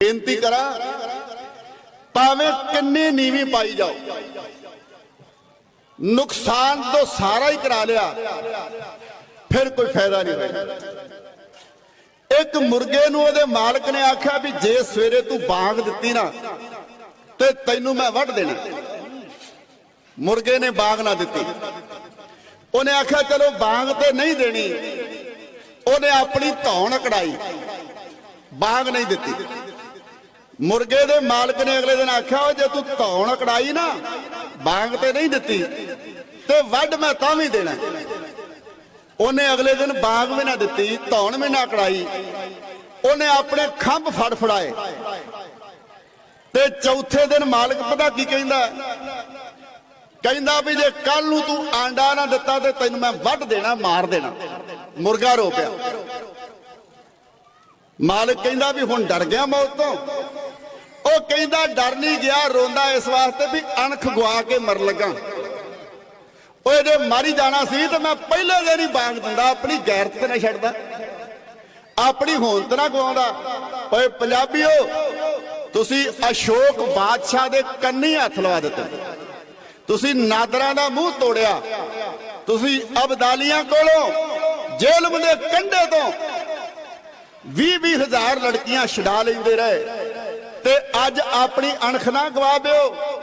ਬੇਨਤੀ ਕਰਾਂ, ਭਾਵੇਂ ਕਿੰਨੀ ਨੀਵੀਂ ਪਾਈ ਜਾਓ। ਨੁਕਸਾਨ ਤੋਂ ਸਾਰਾ ਹੀ ਕਰਾ ਲਿਆ, ਫਿਰ ਕੋਈ ਫਾਇਦਾ ਨਹੀਂ ਹੋਇਆ। ਇੱਕ ਮੁਰਗੇ ਨੂੰ ਉਹਦੇ ਮਾਲਕ ਨੇ ਆਖਿਆ ਵੀ ਜੇ ਸਵੇਰੇ ਤੂੰ ਬਾਗ ਦਿੱਤੀ ਨਾ, ਤੇ ਤੈਨੂੰ ਮੈਂ ਵੱਢ ਦੇਣਾ। ਮੁਰਗੇ ਨੇ ਬਾਗ ਨਾ ਦਿੱਤੀ। ਉਹਨੇ ਆਖਿਆ, ਚਲੋ ਬਾਗ ਤੇ ਨਹੀਂ ਦੇਣੀ। ਉਹਨੇ ਆਪਣੀ ਧੌਣ ਕਢਾਈ, ਬਾਗ ਨਹੀਂ ਦਿੱਤੀ। ਮੁਰਗੇ ਦੇ ਮਾਲਕ ਨੇ ਅਗਲੇ ਦਿਨ ਆਖਿਆ ਜੇ ਤੂੰ ਧੌਣ ਕੜਾਈ ਨਾ ਬਾਗ ਤੇ ਨਹੀਂ ਦਿੱਤੀ, ਤੇ ਵੱਢ ਮੈਂ ਤਾਂ ਵੀ ਦੇਣਾ। ਉਹਨੇ ਅਗਲੇ ਦਿਨ ਬਾਗ ਵੀ ਨਾ ਦਿੱਤੀ, ਧੌਣ ਵੀ ਨਾ ਕੜਾਈ। ਉਹਨੇ ਆਪਣੇ ਖੰਭ ਫੜ ਫੜਾਏ। ਤੇ ਚੌਥੇ ਦਿਨ ਮਾਲਕ ਪਤਾ ਕੀ ਕਹਿੰਦਾ? ਕਹਿੰਦਾ ਵੀ ਜੇ ਕੱਲ ਨੂੰ ਤੂੰ ਆਂਡਾ ਨਾ ਦਿੱਤਾ ਤੇ ਤੈਨੂੰ ਮੈਂ ਵੱਢ ਦੇਣਾ, ਮਾਰ ਦੇਣਾ। ਮੁਰਗਾ ਰੋ ਪਿਆ ਮਾਲਕ ਕਹਿੰਦਾ ਵੀ ਹੁਣ ਡਰ ਗਿਆ ਮੌਤ ਤੋਂ ਉਹ ਕਹਿੰਦਾ ਡਰ ਨਹੀਂ ਗਿਆ, ਰੋਂਦਾ ਇਸ ਵਾਸਤੇ ਵੀ ਅਣਖ ਗਵਾ ਕੇ ਮਰ ਲੱਗਾ। ਓਏ ਜੇ ਮਾਰੀ ਜਾਣਾ ਸੀ ਤਾਂ ਮੈਂ ਪਹਿਲੇ ਦਿਨ ਹੀ ਬਾਗ ਦਿੰਦਾ, ਆਪਣੀ ਗੈਰਤ ਤੇ ਨਾ ਛੱਡਦਾ। ਆਪਣੀ ਹੋਂਦ ਨਾ ਗਵਾਉਂਦਾ ਓਏ ਪੰਜਾਬੀਓ, ਤੁਸੀਂ ਅਸ਼ੋਕ ਬਾਦਸ਼ਾਹ ਦੇ ਕੰਨੀ ਹੱਥ ਲਵਾ ਦਿੱਤੇ। ਤੁਸੀਂ ਨਾਦਰਾਂ ਦਾ ਮੂੰਹ ਤੋੜਿਆ। ਤੁਸੀਂ ਅਬਦਾਲੀਆਂ ਕੋਲੋਂ ਜੇਲ੍ਹ ਦੇ ਕੰਢੇ ਤੋਂ 20 ਹਜ਼ਾਰ ਲੜਕੀਆਂ ਛਡਾ ਲੈਂਦੇ ਰਹੇ। ਤੇ ਅੱਜ ਆਪਣੀ ਅਣਖ ਨਾ ਗਵਾ ਦਿਓ।